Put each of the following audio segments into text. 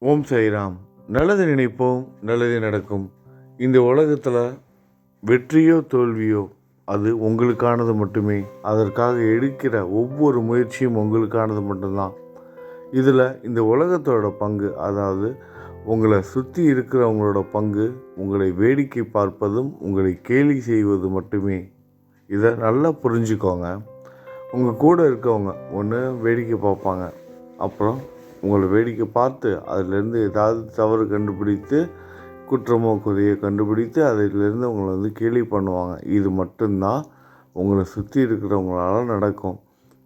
ஓம் சாய்ராம். நல்லது நினைப்போம் நல்லது நடக்கும். இந்த உலகத்தில் வெற்றியோ தோல்வியோ அது உங்களுக்கானது மட்டுமே. அதற்காக எடுக்கிற ஒவ்வொரு முயற்சியும் உங்களுக்கானது மட்டும்தான். இதில் இந்த உலகத்தோட பங்கு அதாவது உங்களை சுற்றி இருக்கிறவங்களோட பங்கு உங்களை வேடிக்கை பார்ப்பதும் உங்களை கேலி செய்வது மட்டுமே. இதை நல்லா புரிஞ்சுக்கோங்க. உங்கள் கூட இருக்கவங்க ஒன்று வேடிக்கை பார்ப்பாங்க. அப்புறம் உங்களை வேடிக்கை பார்த்து அதிலேருந்து ஏதாவது தவறு கண்டுபிடித்து குற்றமோ குறையோ கண்டுபிடித்து அதிலிருந்து உங்களை வந்து கேலி பண்ணுவாங்க. இது மட்டும்தான் உங்களை சுற்றி இருக்கிறவங்களால நடக்கும்.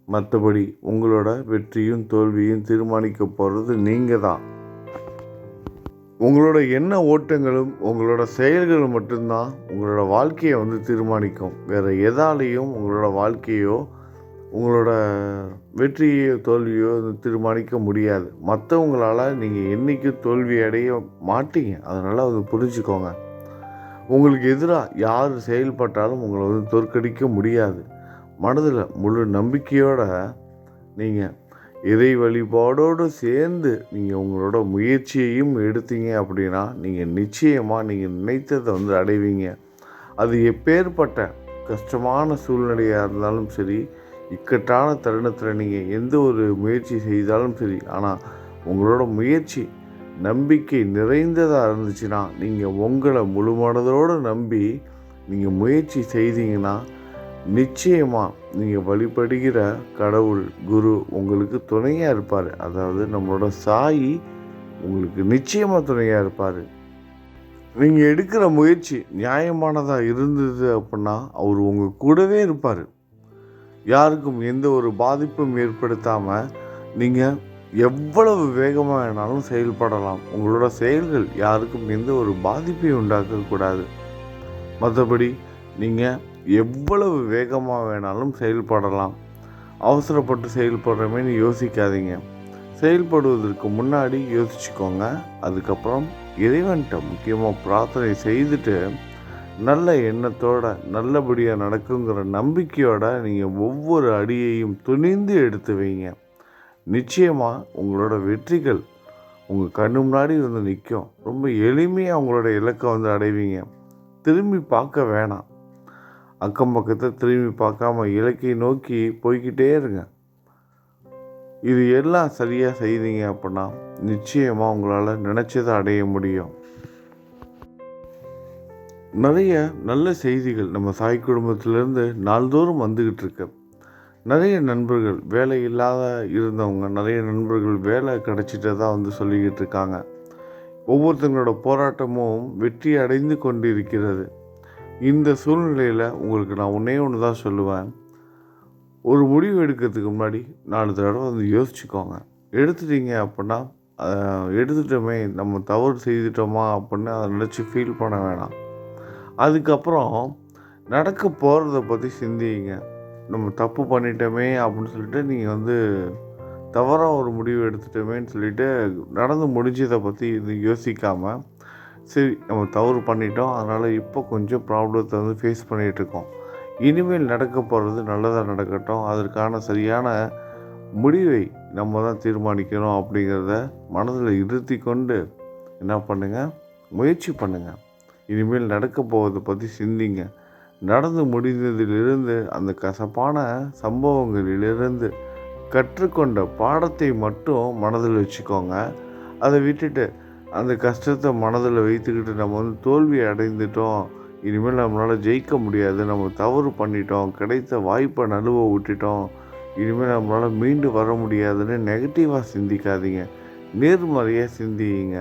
மற்றபடி உங்களோட வெற்றியும் தோல்வியும் தீர்மானிக்க போகிறது நீங்கள் தான். உங்களோட எண்ண ஓட்டங்களும் உங்களோட செயல்களும் மட்டும்தான் உங்களோட வாழ்க்கையை வந்து தீர்மானிக்கும். வேறு எதாலேயும் உங்களோட வாழ்க்கையோ உங்களோட வெற்றியோ தோல்வியோ தீர்மானிக்க முடியாது. மற்றவங்களால் நீங்கள் என்றைக்கும் தோல்வி அடைய மாட்டீங்க அதனால் அதை புரிஞ்சுக்கோங்க. உங்களுக்கு எதிராக யார் செயல்பட்டாலும் உங்களை வந்து தோற்கடிக்க முடியாது. மனதில் முழு நம்பிக்கையோட நீங்கள் இறை வழிபாடோடு சேர்ந்து நீங்கள் உங்களோட முயற்சியையும் எடுத்தீங்க அப்படின்னா நீங்கள் நிச்சயமாக நீங்கள் நினைத்ததை வந்து அடைவீங்க. அது எப்பேற்பட்ட கஷ்டமான சூழ்நிலையாக இருந்தாலும் சரி இக்கட்டான தருணத்தில் நீங்கள் எந்த ஒரு முயற்சி செய்தாலும் சரி ஆனால் உங்களோட முயற்சி நம்பிக்கை நிறைந்ததாக இருந்துச்சுன்னா நீங்கள் உங்களை முழு மனதோடு நம்பி நீங்கள் முயற்சி செய்தீங்கன்னா நிச்சயமாக நீங்கள் வழிபடுகிற கடவுள் குரு உங்களுக்கு துணையாக இருப்பார். அதாவது நம்மளோட சாயி உங்களுக்கு நிச்சயமாக துணையாக இருப்பார். நீங்கள் எடுக்கிற முயற்சி நியாயமானதாக இருந்தது அப்படின்னா அவர் உங்கள் கூடவே இருப்பார். யாருக்கும் எந்த ஒரு பாதிப்பும் ஏற்படுத்தாமல் நீங்கள் எவ்வளவு வேகமாக வேணாலும் செயல்படலாம். உங்களோட செயல்கள் யாருக்கும் எந்த ஒரு பாதிப்பையும் உண்டாக்கக்கூடாது மற்றபடி நீங்கள் எவ்வளவு வேகமாக வேணாலும் செயல்படலாம். அவசரப்பட்டு செயல்படுறமேனு யோசிக்காதீங்க. செயல்படுவதற்கு முன்னாடி யோசிச்சுக்கோங்க. அதுக்கப்புறம் இறைவன்கிட்ட முக்கியமாக பிரார்த்தனை செய்துட்டு நல்ல எண்ணத்தோட நல்லபடியாக நடக்குங்கிற நம்பிக்கையோட நீங்கள் ஒவ்வொரு அடியையும் துணிந்து எடுத்து வைங்க. நிச்சயமாக உங்களோட வெற்றிகள் உங்கள் கண்ணு முன்னாடி வந்து நிற்கும் ரொம்ப எளிமையாக உங்களோட இலக்கை வந்து அடைவீங்க. திரும்பி பார்க்க வேணாம். அக்கம் பக்கத்தை திரும்பி பார்க்காம இலக்கை நோக்கி போய்கிட்டே இருங்க. இது எல்லாம் சரியாக செய்தீங்க அப்படின்னா நிச்சயமாக உங்களால் நினச்சதை அடைய முடியும். நிறைய நல்ல செய்திகள் நம்ம சாய் குடும்பத்திலேருந்து நாள்தோறும் வந்துக்கிட்டு இருக்கு. நிறைய நண்பர்கள் வேலை இல்லாத இருந்தவங்க நிறைய நண்பர்கள் வேலை கிடச்சிட்டதா வந்து சொல்லிக்கிட்டு இருக்காங்க. ஒவ்வொருத்தங்களோட போராட்டமும் வெற்றி அடைந்து கொண்டு இருக்கிறது இந்த சூழ்நிலையில் உங்களுக்கு நான் ஒன்றே ஒன்று தான் சொல்லுவேன். ஒரு முடிவு எடுக்கிறதுக்கு முன்னாடி நாலு தடவை வந்து யோசிச்சுக்கோங்க. எடுத்துட்டீங்க அப்படின்னா எடுத்துட்டோமே நம்ம தவறு செய்துட்டோமா அப்படின்னு அதை நினச்சி ஃபீல் பண்ண வேணாம். அதுக்கப்புறம் நடக்க போகிறத பற்றி சிந்திங்க. நம்ம தப்பு பண்ணிட்டோமே அப்படின்னு சொல்லிட்டு நீங்கள் வந்து தவறாக ஒரு முடிவு எடுத்துட்டோமேன்னு சொல்லிட்டு நடந்து முடிஞ்சதை பற்றி இது யோசிக்காமல் சரி நம்ம தவறு பண்ணிட்டோம். அதனால் இப்போ கொஞ்சம் ப்ராப்ளத்தை வந்து ஃபேஸ் பண்ணிகிட்ருக்கோம் இனிமேல் நடக்க போகிறது நல்லதாக நடக்கட்டும். அதற்கான சரியான முடிவை நம்ம தான் தீர்மானிக்கணும் அப்படிங்கிறத மனதில் இருத்தி கொண்டு என்ன பண்ணுங்கள் முயற்சி பண்ணுங்கள் இனிமேல் நடக்க போவதை பற்றி சிந்திங்க. நடந்து முடிந்ததிலிருந்து அந்த கசப்பான சம்பவங்களிலிருந்து கற்றுக்கொண்ட பாடத்தை மட்டும் மனதில் வச்சுக்கோங்க. அதை விட்டுட்டு அந்த கஷ்டத்தை மனதில் வைத்துக்கிட்டு நம்ம வந்து தோல்வி அடைந்துட்டோம். இனிமேல் நம்மளால் ஜெயிக்க முடியாது. நம்ம தவறு பண்ணிட்டோம். கிடைத்த வாய்ப்பை நழுவ விட்டுட்டோம். இனிமேல் நம்மளால் மீண்டு வர முடியாதுன்னு நெகட்டிவாக சிந்திக்காதீங்க. நேர்மறையாக சிந்திங்க.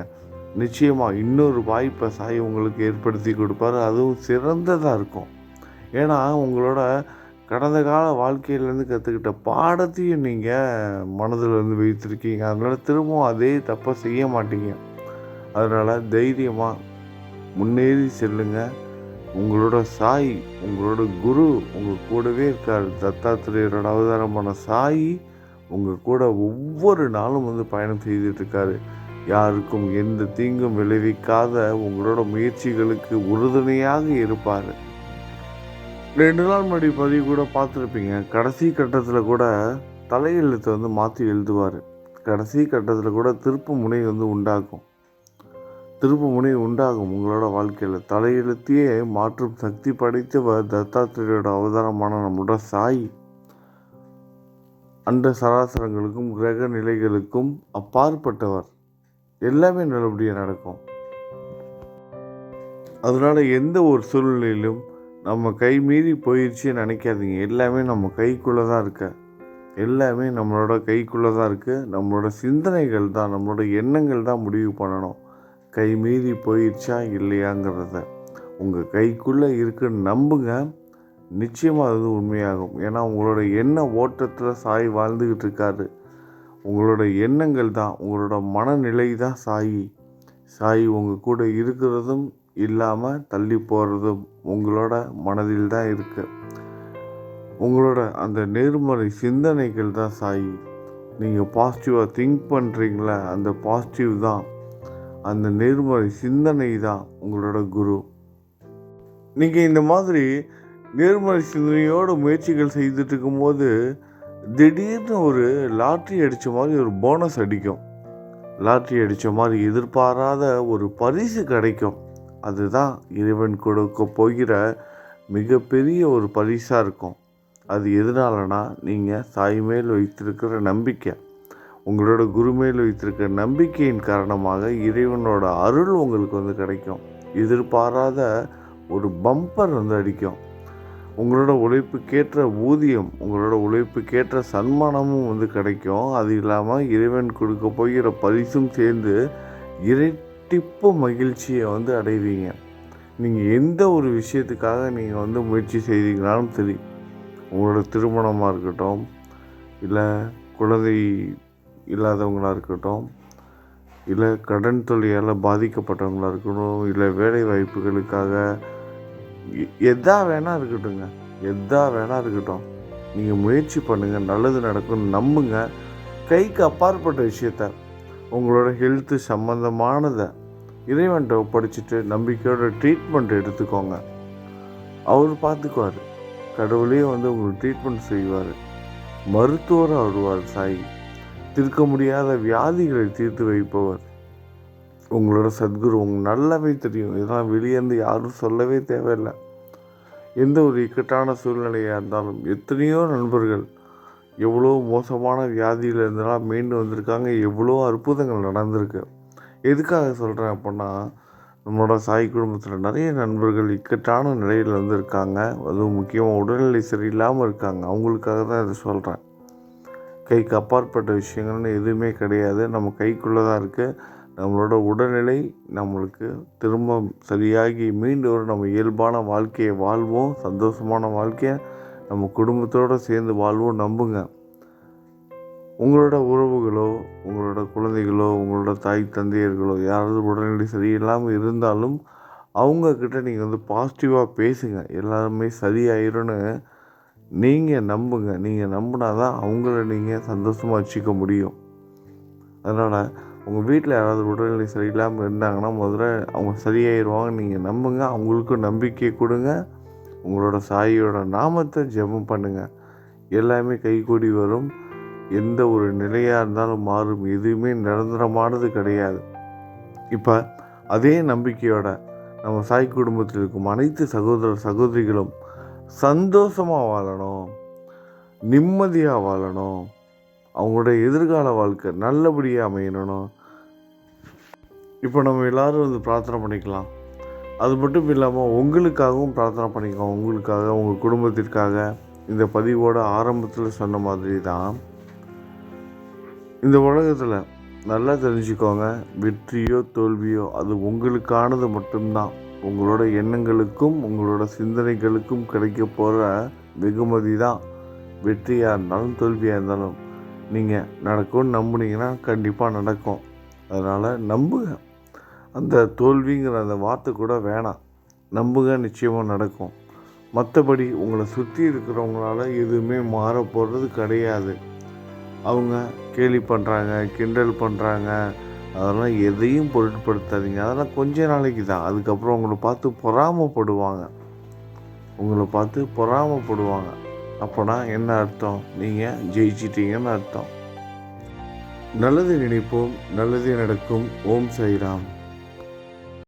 நிச்சயமாக இன்னொரு வாய்ப்பை சாய் உங்களுக்கு ஏற்படுத்தி கொடுப்பாரு. அதுவும் சிறந்ததாக இருக்கும். ஏன்னா உங்களோட கடந்த கால வாழ்க்கையிலேருந்து கற்றுக்கிட்ட பாடத்தையும் நீங்கள் மனதில் இருந்து வைத்திருக்கீங்க. அதனால் திரும்பவும் அதே தப்பை செய்ய மாட்டீங்க. அதனால் தைரியமாக முன்னேறி செல்லுங்க. உங்களோட சாய் உங்களோட குரு உங்கள் கூடவே இருக்கார். தத்தாத்திரேயரோட அவதாரமான சாய் உங்கள் கூட ஒவ்வொரு நாளும் வந்து பயணம் செய்துட்ருக்காரு யாருக்கும் எந்த தீங்கும் விளைவிக்காத உங்களோட முயற்சிகளுக்கு உறுதுணையாக இருப்பார். ரெண்டு நாள் முன்னாடி பதிவு கூட பார்த்துருப்பீங்க. கடைசி கட்டத்தில் கூட தலையெழுத்தை வந்து மாற்றி எழுதுவார். கடைசி கட்டத்தில் கூட திருப்பு முனை வந்து உண்டாகும். திருப்பு முனை உண்டாகும் உங்களோட வாழ்க்கையில். தலையெழுத்தையே மாற்றும் சக்தி படைத்தவர் தத்தாத்திரேயோட அவதாரமான நம்மளோட சாய். அண்ட சராசரங்களுக்கும் கிரக நிலைகளுக்கும் அப்பாற்பட்டவர். எல்லாமே நல்லபடியாக நடக்கும். அதனால் எந்த ஒரு சூழ்நிலையிலும் நம்ம கை மீறி போயிடுச்சுன்னு நினைக்காதீங்க. எல்லாமே நம்ம கைக்குள்ளே தான் இருக்க. எல்லாமே நம்மளோட கைக்குள்ளே தான் இருக்குது நம்மளோட சிந்தனைகள் தான் நம்மளோட எண்ணங்கள் தான் முடிவு பண்ணணும். கை மீறி போயிடுச்சா இல்லையாங்கிறத. உங்கள் கைக்குள்ளே இருக்குன்னு நம்புங்க. நிச்சயமாக அது உண்மையாகும். ஏன்னா உங்களோட எண்ண ஓட்டத்தில் சாய் வாழ்ந்துக்கிட்டு இருக்காரு. உங்களோட எண்ணங்கள் தான் உங்களோட மனநிலை தான் சாயி. சாயி உங்கள் கூட இருக்கிறதும் இல்லாமல் தள்ளி போகிறதும் உங்களோட மனதில் தான் இருக்கு. உங்களோட அந்த நேர்மறை சிந்தனைகள் தான் சாயி. நீங்கள் பாசிட்டிவாக திங்க் பண்ணுறீங்களே அந்த பாசிட்டிவ் தான். அந்த நேர்மறை சிந்தனை தான் உங்களோட குரு. நீங்கள் இந்த மாதிரி நேர்மறை சிந்தனையோடு முயற்சிகள் செய்துட்டு இருக்கும்போது திடீர்னு ஒரு லாட்ரி அடித்த மாதிரி ஒரு போனஸ் அடிக்கும். லாட்ரி அடித்த மாதிரி எதிர்பாராத ஒரு பரிசு கிடைக்கும். அதுதான் இறைவன் கொடுக்க போகிற மிகப்பெரிய ஒரு பரிசாக இருக்கும். அது எதனாலனா நீங்கள் தாய் மேல் வைத்திருக்கிற நம்பிக்கை. உங்களோட குரு மேல் வைத்திருக்கிற நம்பிக்கையின் காரணமாக இறைவனோட அருள் உங்களுக்கு வந்து கிடைக்கும். எதிர்பாராத ஒரு பம்பர் வந்து அடிக்கும். உங்களோட உழைப்புக்கேற்ற ஊதியம் உங்களோட உழைப்புக்கேற்ற சன்மானமும் வந்து கிடைக்கும். அது இல்லாமல் இறைவன் கொடுக்க போகிற பரிசும் சேர்ந்து இரட்டிப்பு மகிழ்ச்சியை வந்து அடைவீங்க. நீங்கள் எந்த ஒரு விஷயத்துக்காக நீங்கள் வந்து முயற்சி செய்தீங்கனாலும் சரி உங்களோட திருமணமாக இருக்கட்டும் இல்லை குழந்தை இல்லாதவங்களாக இருக்கட்டும் இல்லை கடன் தொல்லையால் பாதிக்கப்பட்டவங்களாக இருக்கட்டும் இல்லை வேலை வாய்ப்புகளுக்காக எதா வேணா இருக்கட்டுங்க எதா வேணா இருக்கட்டும். நீங்கள் முயற்சி பண்ணுங்கள் நல்லது நடக்கும்னு நம்புங்க. கைக்கு அப்பாற்பட்ட விஷயத்த உங்களோட ஹெல்த்து சம்மந்தமானதை இறைவன்ட்ட ஒப்படைச்சிட்டு நம்பிக்கையோட ட்ரீட்மெண்ட் எடுத்துக்கோங்க. அவர் பார்த்துக்குவார் கடவுளே வந்து உங்களுக்கு ட்ரீட்மெண்ட் செய்வார். மருத்துவர் வருவார் சாய். தீர்க்க முடியாத வியாதிகளை தீர்த்து வைப்பவர். உங்களோட சத்குரு உங்களுக்கு நல்லாவே தெரியும். இதெல்லாம் வெளியேருந்து யாரும் சொல்லவே தேவையில்லை. எந்த ஒரு இக்கட்டான சூழ்நிலையாக இருந்தாலும் எத்தனையோ நண்பர்கள் எவ்வளோ மோசமான வியாதியில் இருந்தெல்லாம் மீண்டு வந்திருக்காங்க. எவ்வளோ அற்புதங்கள் நடந்திருக்கு. எதுக்காக சொல்கிறேன் அப்படின்னா நம்மளோட சாய் குடும்பத்தில் நிறைய நண்பர்கள் இக்கட்டான நிலையில் வந்து இருக்காங்க அதுவும் முக்கியமாக உடல்நிலை சரியில்லாமல் இருக்காங்க. அவங்களுக்காக தான் இதை சொல்கிறேன் கைக்கு அப்பாற்பட்ட விஷயங்கள்னு எதுவுமே கிடையாது. நம்ம கைக்குள்ளே தான் இருக்குது நம்மளோட உடல்நிலை நம்மளுக்கு திரும்ப சரியாகி மீண்டும் ஒரு நம்ம இயல்பான வாழ்க்கையை வாழ்வோம் சந்தோஷமான வாழ்க்கையை நம்ம குடும்பத்தோடு சேர்ந்து வாழ்வோம் நம்புங்க. உங்களோட உறவுகளோ உங்களோட குழந்தைகளோ உங்களோட தாய் தந்தையர்களோ யாராவது உடல்நிலை சரியில்லாமல் இருந்தாலும் அவங்கக்கிட்ட நீங்கள் வந்து பாசிட்டிவாக பேசுங்க. எல்லாருமே சரியாயிரும்னு நீங்கள் நம்புங்க. நீங்கள் நம்பினா தான் அவங்கள நீங்கள் சந்தோஷமாக வச்சுக்க முடியும். அதனால் உங்கள் வீட்டில் யாராவது உடல்நிலை சரியில்லாமல் இருந்தாங்கன்னா முதல்ல அவங்க சரியாயிருவாங்க. நீங்கள் நம்புங்க. அவங்களுக்கும் நம்பிக்கை கொடுங்க. உங்களோட சாயியோட நாமத்தை ஜெபம் பண்ணுங்கள் எல்லாமே கைகூடி வரும். எந்த ஒரு நிலையாக இருந்தாலும் மாறும். எதுவுமே நிரந்தரமானது கிடையாது. இப்போ அதே நம்பிக்கையோட நம்ம சாய் குடும்பத்தில் இருக்கும் அனைத்து சகோதர சகோதரிகளும் சந்தோஷமாக வாழணும். நிம்மதியாக வாழணும். அவங்களோட எதிர்கால வாழ்க்கை நல்லபடியாக அமையணும். இப்போ நம்ம எல்லாரும் வந்து பிரார்த்தனை பண்ணிக்கலாம். அது மட்டும் இல்லாமல் உங்களுக்காகவும் பிரார்த்தனை பண்ணிக்கலாம் உங்களுக்காக உங்கள் குடும்பத்திற்காக இந்த பதிவோட ஆரம்பத்தில் சொன்ன மாதிரி தான் இந்த உலகத்தில் நல்லா தெரிஞ்சுக்கோங்க. வெற்றியோ தோல்வியோ அது உங்களுக்கானது மட்டும்தான். உங்களோட எண்ணங்களுக்கும் உங்களோட சிந்தனைகளுக்கும் கிடைக்க போகிற வெகுமதி தான் வெற்றியாக இருந்தாலும் தோல்வியாக இருந்தாலும் நீங்கள் நடக்கும்னு நம்புனீங்கன்னா கண்டிப்பாக நடக்கும். அதனால் நம்புங்க. அந்த தோல்விங்கிற அந்த வார்த்தை கூட வேணாம். நம்புங்க நிச்சயமாக நடக்கும். மற்றபடி உங்களை சுற்றி இருக்கிறவங்களால எதுவுமே மாற போகிறது கிடையாது. அவங்க கேலி பண்ணுறாங்க கிண்டல் பண்ணுறாங்க அதெல்லாம் எதையும் பொருட்படுத்தாதீங்க. அதெல்லாம் கொஞ்ச நாளைக்கு தான். அதுக்கப்புறம் உங்களை பார்த்து பொறாமப்படுவாங்க. உங்களை பார்த்து பொறாமப்படுவாங்க. அப்போனா என்ன அர்த்தம்? நீங்கள் ஜெயிச்சிட்டீங்கன்னு அர்த்தம். நல்லது நினைப்போம். நல்லதே நடக்கும். ஓம் சைராம்